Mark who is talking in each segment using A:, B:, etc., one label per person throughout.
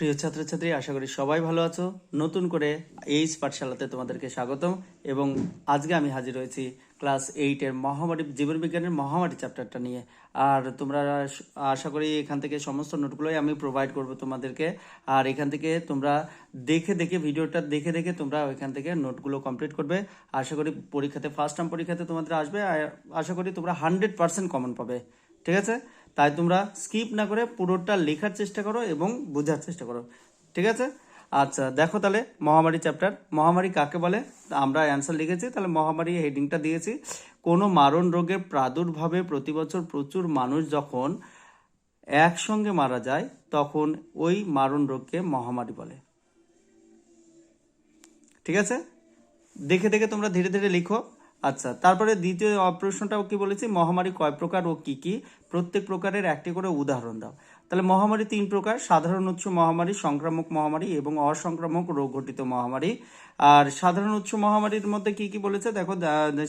A: প্রিয় ছাত্রছাত্রী, আশা করি সবাই ভালো আছো। নতুন করে এইচ পাঠশালাতে তোমাদেরকে স্বাগতম এবং আজকে আমি হাজির হয়েছি ক্লাস এইটের মহামারী, জীবনবিজ্ঞানের মহামারী চ্যাপ্টারটা নিয়ে। আর তোমরা আশা করি এখান থেকে সমস্ত নোটগুলোই আমি প্রোভাইড করব তোমাদেরকে। আর এখান থেকে তোমরা দেখে দেখে ভিডিওটা দেখে দেখে তোমরা ওইখান থেকে নোটগুলো কমপ্লিট করবে। আশা করি পরীক্ষাতে ফার্স্ট টার্ম পরীক্ষাতে তোমাদের আসবে। আশা করি তোমরা হান্ড্রেড পার্সেন্ট কমন পাবে। ঠিক আছে? তাই তোমরা স্কিপ না করে পুরোটা লেখার চেষ্টা করো এবং বোঝার চেষ্টা করো। ঠিক আছে? আচ্ছা দেখো তাহলে মহামারী চ্যাপ্টার মহামারী কাকে বলে? আমরা অ্যান্সার লিখেছি, তাহলে মহামারী হেডিংটা দিয়েছি। কোনো মারণ রোগের প্রাদুর্ভাবে প্রতি বছর প্রচুর মানুষ যখন একসঙ্গে মারা যায়, তখন ওই মারণ রোগকে মহামারী বলে। ঠিক আছে? দেখে দেখে তোমরা ধীরে ধীরে লিখো। আচ্ছা তারপরে দ্বিতীয় প্রশ্নটাও কি বলেছি? মহামারী কয় প্রকার ও কি কি? প্রত্যেক প্রকারের একটি করে উদাহরণ দাও। তাহলে মহামারী তিন প্রকার, সাধারণ উৎস মহামারী, সংক্রামক মহামারী এবং অসংক্রামক রোগ ঘটিত মহামারী। আর সাধারণ উৎস মহামারীর মধ্যে কি কি বলেছে? দেখো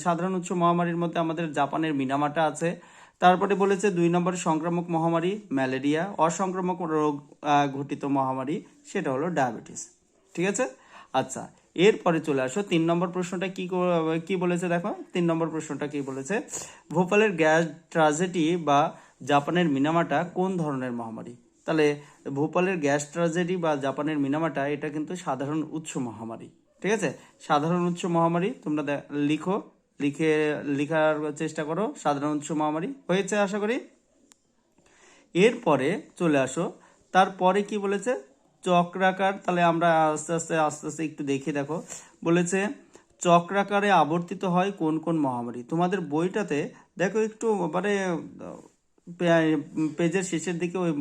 A: সাধারণ উৎস মহামারীর মধ্যে আমাদের জাপানের মিনামাটা আছে। তারপরে বলেছে দুই নম্বর সংক্রামক মহামারী, ম্যালেরিয়া, অসংক্রামক রোগ ঘটিত মহামারী, সেটা হলো ডায়াবেটিস। ঠিক আছে? আচ্ছা এরপরে চলে আসো, তিন নম্বর প্রশ্নটা কি কো- বলেছে দেখো? তিন নম্বর প্রশ্নটা কি বলেছে? ভোপালের গ্যাস ট্রাজেডি বা জাপানের মিনামাটা কোন ধরনের মহামারী? তাহলে ভোপালের গ্যাস ট্রাজেডি বা জাপানের মিনামাটা, এটা কিন্তু সাধারণ উৎস মহামারী, ঠিক আছে? সাধারণ উৎস মহামারী, তোমরা লিখো, লিখে, লেখার চেষ্টা করো, সাধারণ উৎস মহামারী হয়েছে আশা করি। এরপরে চলে আসো, তারপরে কি বলেছে? চক্রাকার, তাহলে আমরা আস্তে আস্তে আস্তে আস্তে একটু দেখে দেখো। বলেছে, চক্রাকারে আবর্তিত হয় কোন কোন মহামারী? তোমাদের বইটাতে, দেখো একটু মানে পেজের শেষের দিকে ওই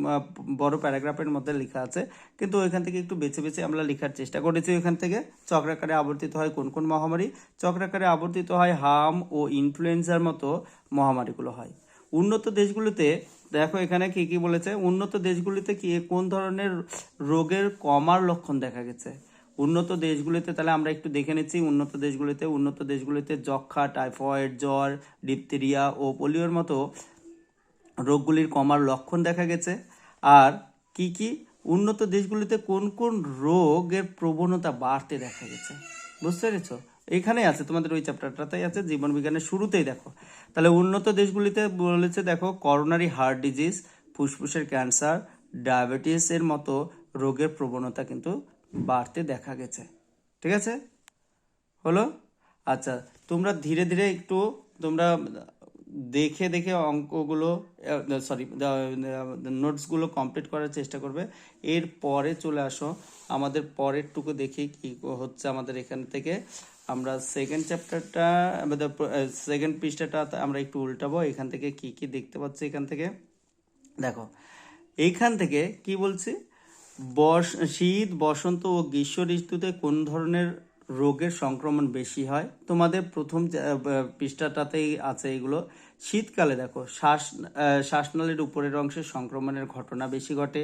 A: বড় প্যারাগ্রাফের মধ্যে লেখা আছে। কিন্তু ওইখান থেকে একটু বেছে বেছে আমরা লেখার চেষ্টা করেছি ওইখান থেকে। চক্রাকারে আবর্তিত হয় কোন কোন মহামারী? চক্রাকারে আবর্তিত হয় হাম ও ইনফ্লুয়েঞ্জার মতো মহামারীগুলো হয়। উন্নত দেশগুলোতে দেখো এখানে কি কি বলেছে? উন্নত দেশগুলিতে কি কোন ধরনের রোগের কমার লক্ষণ দেখা গেছে? উন্নত দেশগুলিতে তাহলে আমরা একটু দেখে নিচ্ছি। উন্নত দেশগুলিতে উন্নত দেশগুলিতে যক্ষা টাইফয়েড, জ্বর, ডিপথেরিয়া ও পোলিওর মতো রোগগুলির কমার লক্ষণ দেখা গেছে। আর কি কি? উন্নত দেশগুলিতে কোন কোন রোগের প্রবণতা বাড়তে দেখা গেছে? বুঝতে পেরেছ? এখানেই আছে, তোমাদের ওই চ্যাপ্টারটাতেই আছে, জীবন বিজ্ঞানের শুরুতেই দেখো। তাহলে উন্নত দেশগুলিতে বলেছে, দেখো করোনারি হার্ট ডিজিজ ফুসফুসের ক্যান্সার ডায়াবেটিস এর মতো রোগের প্রবণতা কিন্তু বাড়তে দেখা গেছে। ঠিক আছে? হলো? আচ্ছা তোমরা ধীরে ধীরে একটু, তোমরা দেখে দেখে অঙ্কগুলো সরি নোটসগুলো কমপ্লিট করার চেষ্টা করবে। এর পরে চলে আসো, আমাদের পরের টুকু দেখি কি হচ্ছে আমাদের এখান থেকে। আমরা সেকেন্ড চ্যাপ্টারটা আমাদের সেকেন্ড পৃষ্ঠাটা আমরা একটু উল্টাবো, এখান থেকে কি কি দেখতে পাচ্ছি এখান থেকে? দেখো, এইখান থেকে কি বলছি? বস, শীত, বসন্ত ও গ্রীষ্ম ঋতুতে কোন ধরনের রোগের সংক্রমণ বেশি হয়? তোমাদের প্রথম পৃষ্ঠাটাতেই আছে এগুলো। শীতকালে দেখো, শ্বাস শ্বাসনালীর উপরের অংশে সংক্রমণের ঘটনা বেশি ঘটে।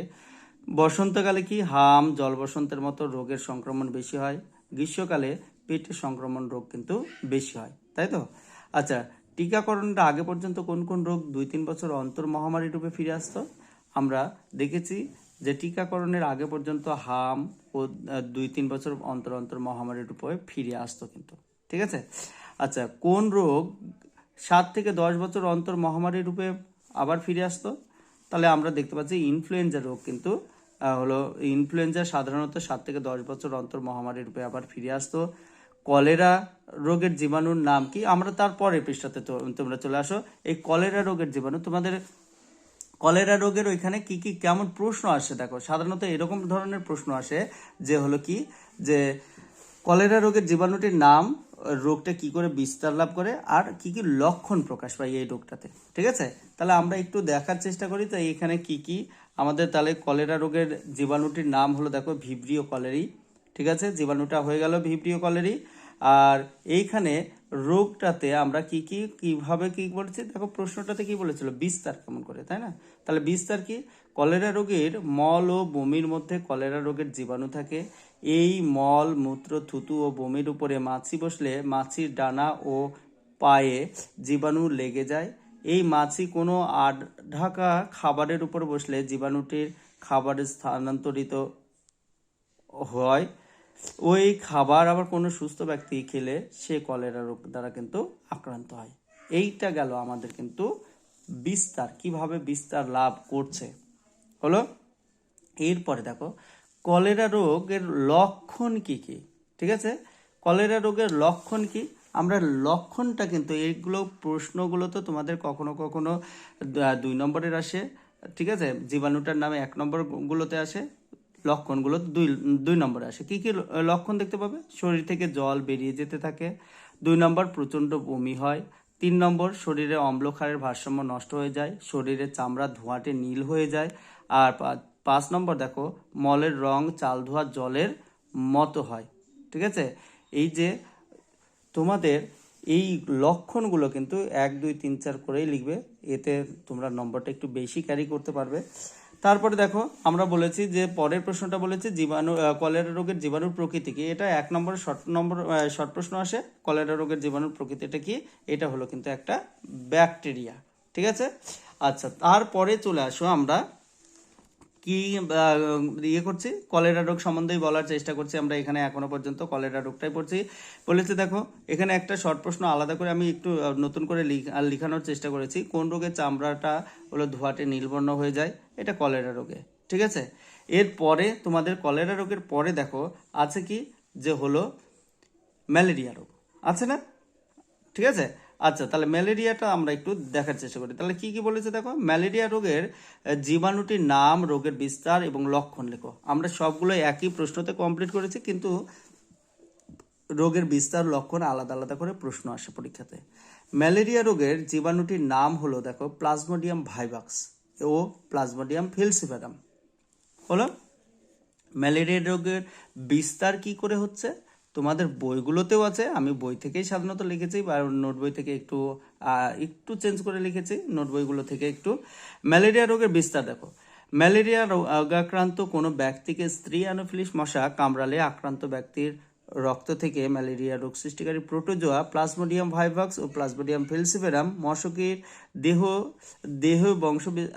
A: বসন্তকালে কি? হাম জল বসন্তের মতো রোগের সংক্রমণ বেশি হয়। গ্রীষ্মকালে পেটের সংক্রমণ রোগ কিন্তু বেশি হয়, তাই তো? আচ্ছা টিকাকরণটা আগে পর্যন্ত কোন কোন রোগ দুই তিন বছর অন্তর মহামারী রূপে ফিরে আসতো? আমরা দেখেছি যে টিকাকরণের আগে পর্যন্ত হাম ও দুই তিন বছর অন্তর অন্তর মহামারী রূপে ফিরে আসতো কিন্তু, ঠিক আছে? আচ্ছা কোন রোগ সাত থেকে দশ বছর অন্তর মহামারী রূপে আবার ফিরে আসতো? তাহলে আমরা দেখতে পাচ্ছি ইনফ্লুয়েঞ্জা রোগ কিন্তু হলো ইনফ্লুয়েঞ্জা সাধারণত সাত থেকে দশ বছর অন্তর মহামারী রূপে আবার ফিরে আসতো। কলেরা রোগের জীবাণুর নাম কি? আমরা তারপরে পৃষ্ঠাতে তোমরা চলে আসো। এই কলেরা রোগের জীবাণু, তোমাদের কলেরা রোগের ওইখানে কি কি, কেমন প্রশ্ন আসে? দেখো, সাধারণত এরকম ধরনের প্রশ্ন আসে যে হলো কি, যে কলেরা রোগের জীবাণুটির নাম রোগটা কি করে বিস্তার লাভ করে আর কি কি লক্ষণ প্রকাশ পায় এই রোগটাতে, ঠিক আছে? তাহলে আমরা একটু দেখার চেষ্টা করি। তো এখানে কি কি? আমাদের তাহলে কলেরা রোগের জীবাণুটির নাম হলো, দেখো, ভিব্রিও কলেরি, ঠিক আছে? জীবাণুটা হয়ে গেল ভিব্রিও কলেরি। আর এইখানে রোগটাতে আমরা কি কি, কীভাবে কি বলেছি? দেখো প্রশ্নটাতে কি বলেছিল? বিস্তার কেমন করে, তাই না? তাহলে বিস্তার কি? কলেরা রোগের মল ও বমির মধ্যে কলেরা রোগের জীবাণু থাকে। এই মল, মূত্র, থুতু ও বমির উপরে মাছি বসলে মাছির ডানা ও পায়ে জীবাণু লেগে যায়। এই মাছি কোনো আঢাকা খাবারের উপর বসলে জীবাণুটির খাবারে স্থানান্তরিত হয়। ওই খাবার আবার কোনো সুস্থ ব্যক্তি খেলে সে কলেরা রোগ দ্বারা কিন্তু আক্রান্ত হয়। এইটা গেল আমাদের কিন্তু বিস্তার, কীভাবে বিস্তার লাভ করছে। হলো, এরপরে দেখো, কলেরা রোগের লক্ষণ কি কি? ঠিক আছে? কলেরা রোগের লক্ষণ কি? আমরা লক্ষণটা কিন্তু এইগুলো প্রশ্নগুলো তো তোমাদের কখনো কখনো দুই নম্বরের আসে। ঠিক আছে? জীবাণুটার নামে এক নম্বর গুলোতে আসে। লক্ষণগুলো দুই দুই নম্বরে আসে। কি কি লক্ষণ দেখতে পাবে? শরীর থেকে জল বেরিয়ে যেতে থাকে। দুই নম্বর, প্রচণ্ড বমি হয়। তিন নম্বর, শরীরে অম্লক্ষারের ভারসাম্য নষ্ট হয়ে যায়। শরীরে চামড়া ধোঁয়াটে নীল হয়ে যায়। আর পাঁচ নম্বর দেখো, মলের রং চাল ধোয়া জলের মতো হয়। ঠিক আছে? এই যে তোমাদের এই লক্ষণগুলো কিন্তু এক, দুই, তিন, চার করেই লিখবে। এতে তোমরা নম্বরটা একটু বেশি ক্যারি করতে পারবে। তারপরে দেখো, আমরা বলেছি যে পরের প্রশ্নটা বলেছি জীবাণু কলেরা রোগের জীবাণুর প্রকৃতি কি? এটা এক নম্বর শর্ট নম্বর শর্ট প্রশ্ন আসে, কলেরা রোগের জীবাণুর প্রকৃতিটা কি? এটা হলো কিন্তু একটা ব্যাকটেরিয়া, ঠিক আছে? আচ্ছা তারপরে চলে আসো আমরা কি ইয়ে করছি? কলেরা রোগ সম্বন্ধেই বলার চেষ্টা করছি। আমরা এখানে এখনও পর্যন্ত কলেরা রোগটাই পড়ছি। বলেছে, দেখো, এখানে একটা শর্ট প্রশ্ন আলাদা করে আমি একটু নতুন করে লিখানোর চেষ্টা করেছি। কোন রোগে চামড়াটা হলো ধোয়াটে নীলবর্ণ হয়ে যায়? এটা কলেরা রোগে, ঠিক আছে? এরপরে তোমাদের কলেরা রোগের পরে দেখো, আছে কি? যে হলো ম্যালেরিয়া রোগ, আছে না? ঠিক আছে? আচ্ছা তাহলে ম্যালেরিয়াটা আমরা একটু দেখার চেষ্টা করি। তাহলে কি কি বলেছে দেখো? ম্যালেরিয়া রোগের জীবাণুটির নাম, রোগের বিস্তার এবং লক্ষণ লেখো। আমরা সবগুলো একই প্রশ্নতে কমপ্লিট করেছি, কিন্তু রোগের বিস্তার, লক্ষণ আলাদা আলাদা করে প্রশ্ন আসে পরীক্ষাতে। ম্যালেরিয়া রোগের জীবাণুটির নাম হলো দেখো প্লাজমোডিয়াম ভাইভাক্স ও প্লাজমোডিয়াম ফিলসিফেরাম হলো? ম্যালেরিয়া রোগের বিস্তার কি করে হচ্ছে? তোমাদের বইগুলোতেও আছে। আমি বই থেকেই সাধারণত লিখেছি বা নোট বই থেকে একটু একটু চেঞ্জ করে লিখেছি, নোট বইগুলো থেকে একটু। ম্যালেরিয়া রোগের বিস্তার দেখো। ম্যালেরিয়া রোগাক্রান্ত কোনো ব্যক্তিকে স্ত্রী অ্যানোফিলিস মশা কামড়ালে আক্রান্ত ব্যক্তির রক্ত থেকে ম্যালেরিয়া রোগ সৃষ্টিকারী প্রোটোজোয়া, প্লাজমোডিয়াম ভাইভাক্স ও প্লাজমোডিয়াম ফেলসিফেরাম মশকের দেহ দেহ বংশ বি-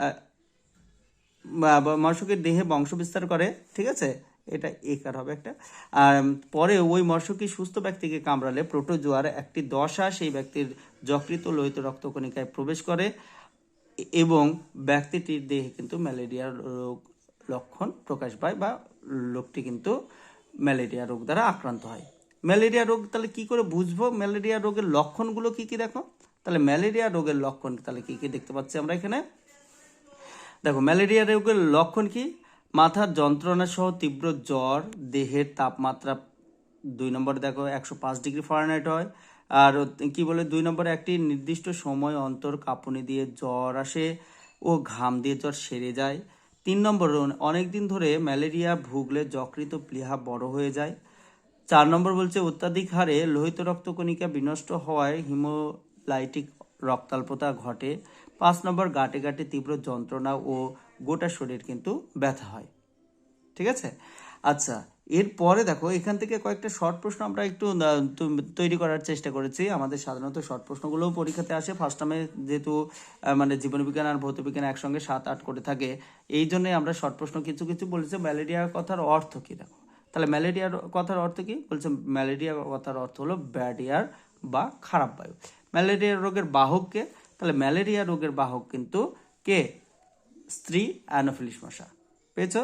A: মশকের দেহে বংশ বিস্তার করে, ঠিক আছে? এটা একার হবে একটা। আর পরে ওই মশকি সুস্থ ব্যক্তিকে কামড়ালে প্রোটোজোয়ার একটি দশা সেই ব্যক্তির যকৃত লোহিত রক্তকণিকায় প্রবেশ করে এবং ব্যক্তিটির দেহে কিন্তু ম্যালেরিয়ার রোগ লক্ষণ প্রকাশ পায় বা লোকটি কিন্তু ম্যালেরিয়া রোগ দ্বারা আক্রান্ত হয়। ম্যালেরিয়া রোগ, তাহলে কি করে বুঝব? ম্যালেরিয়া রোগের লক্ষণগুলো কি কি দেখো? তাহলে ম্যালেরিয়া রোগের লক্ষণ তাহলে কি কি দেখতে পাচ্ছি আমরা এখানে? দেখো, ম্যালেরিয়া রোগের লক্ষণ কি? মাথার যন্ত্রণা সহ তীব্র জ্বর, দেহের তাপমাত্রা দুই নম্বর দেখো একশো পাঁচ ডিগ্রি ফারেনহাইট হয়। আর কি বলে দুই নম্বরে একটি নির্দিষ্ট সময় অন্তর কাঁপুনি দিয়ে জ্বর আসে ও ঘাম দিয়ে জ্বর সেরে যায়। তিন নম্বর অনেক দিন ধরে ম্যালেরিয়া ভুগলে যকৃত প্লীহা বড় হয়ে যায়। চার নম্বর বলছে অত্যাধিক হারে লোহিত রক্তকণিকা বিনষ্ট হওয়ায় হিমোলাইটিক রক্তাল্পতা ঘটে। পাঁচ নম্বর গাটে গাটে তীব্র যন্ত্রণা ও গোটা শরীর কিন্তু ব্যথা হয়। ঠিক আছে? আচ্ছা এরপরে দেখো, এখান থেকে কয়েকটা শর্ট প্রশ্ন আমরা একটু তৈরি করার চেষ্টা করেছি। আমাদের সাধারণত শর্ট প্রশ্নগুলোও পরীক্ষাতে আসে। ফার্স্ট টাইমে যেহেতু মানে জীবনবিজ্ঞান আর ভৌতবিজ্ঞান একসঙ্গে সাত, আট করে থাকে, এই জন্যই আমরা শর্ট প্রশ্ন কিছু কিছু বলেছি। ম্যালেরিয়ার কথার অর্থ কী দেখো? তাহলে ম্যালেরিয়ার কথার অর্থ কী? বলছে ম্যালেরিয়া কথার অর্থ হলো ব্যাড এয়ার বা খারাপ বায়ু। ম্যালেরিয়া রোগের বাহককে তাহলে ম্যালেরিয়া রোগের বাহক কিন্তু কে? স্ত্রী অ্যানোফিলিস মশা। পেয়েছ?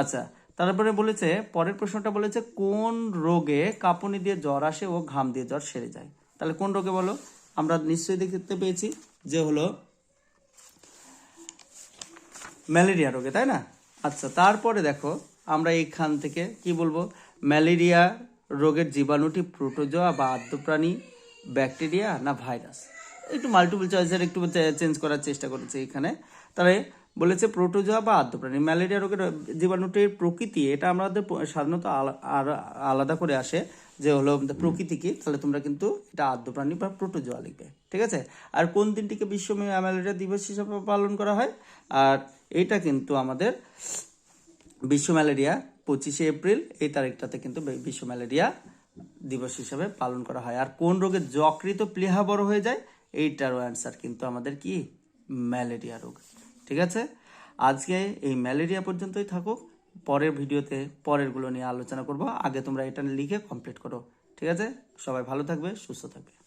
A: আচ্ছা তারপরে বলেছে, পরের প্রশ্নটা বলেছে, কোন রোগে কাঁপুনি দিয়ে জ্বর আসে ও ঘাম দিয়ে জ্বর সেরে যায়? তাহলে কোন রোগে বলো? আমরা নিশ্চয়ই দেখতে পেয়েছি যে হলো ম্যালেরিয়া রোগে, তাই না? আচ্ছা তারপরে দেখো, আমরা এইখান থেকে কি বলব? ম্যালেরিয়া রোগের জীবাণুটি প্রোটোজোয়া বা আদ্যপ্রাণী, ব্যাকটেরিয়া না ভাইরাস? একটু মাল্টিপল চয়েসের একটু চেঞ্জ করার চেষ্টা করেছে এখানে। তাহলে বলেছে প্রোটোজোয়া বা আদ্যপ্রাণী। ম্যালেরিয়া রোগের জীবাণুটির প্রকৃতি, এটা আমাদের সাধারণত আলা- আলাদা করে আসে যে হলো প্রকৃতি কি, তাহলে তোমরা কিন্তু এটা আদ্যপ্রাণী বা প্রোটোজোয়া লিখবে, ঠিক আছে? আর কোন দিনটিকে বিশ্ব ম্যালেরিয়া দিবস হিসাবে পালন করা হয়? আর এটা কিন্তু আমাদের বিশ্ব ম্যালেরিয়া পঁচিশে এপ্রিল, এই তারিখটাতে কিন্তু বিশ্ব ম্যালেরিয়া দিবস হিসাবে পালন করা হয়। আর কোন রোগে যকৃত প্লীহা বড় হয়ে যায়, এইটারও অ্যান্সার কিন্তু আমাদের কি? ম্যালেরিয়া রোগ। ঠিক আছে? আজকে এই ম্যালেরিয়া পর্যন্তই থাকুক। পরের ভিডিওতে পরেরগুলো নিয়ে আলোচনা করব। আগে তোমরা এটা লিখে কমপ্লিট করো। ঠিক আছে? সবাই ভালো থাকবে, সুস্থ থাকবে।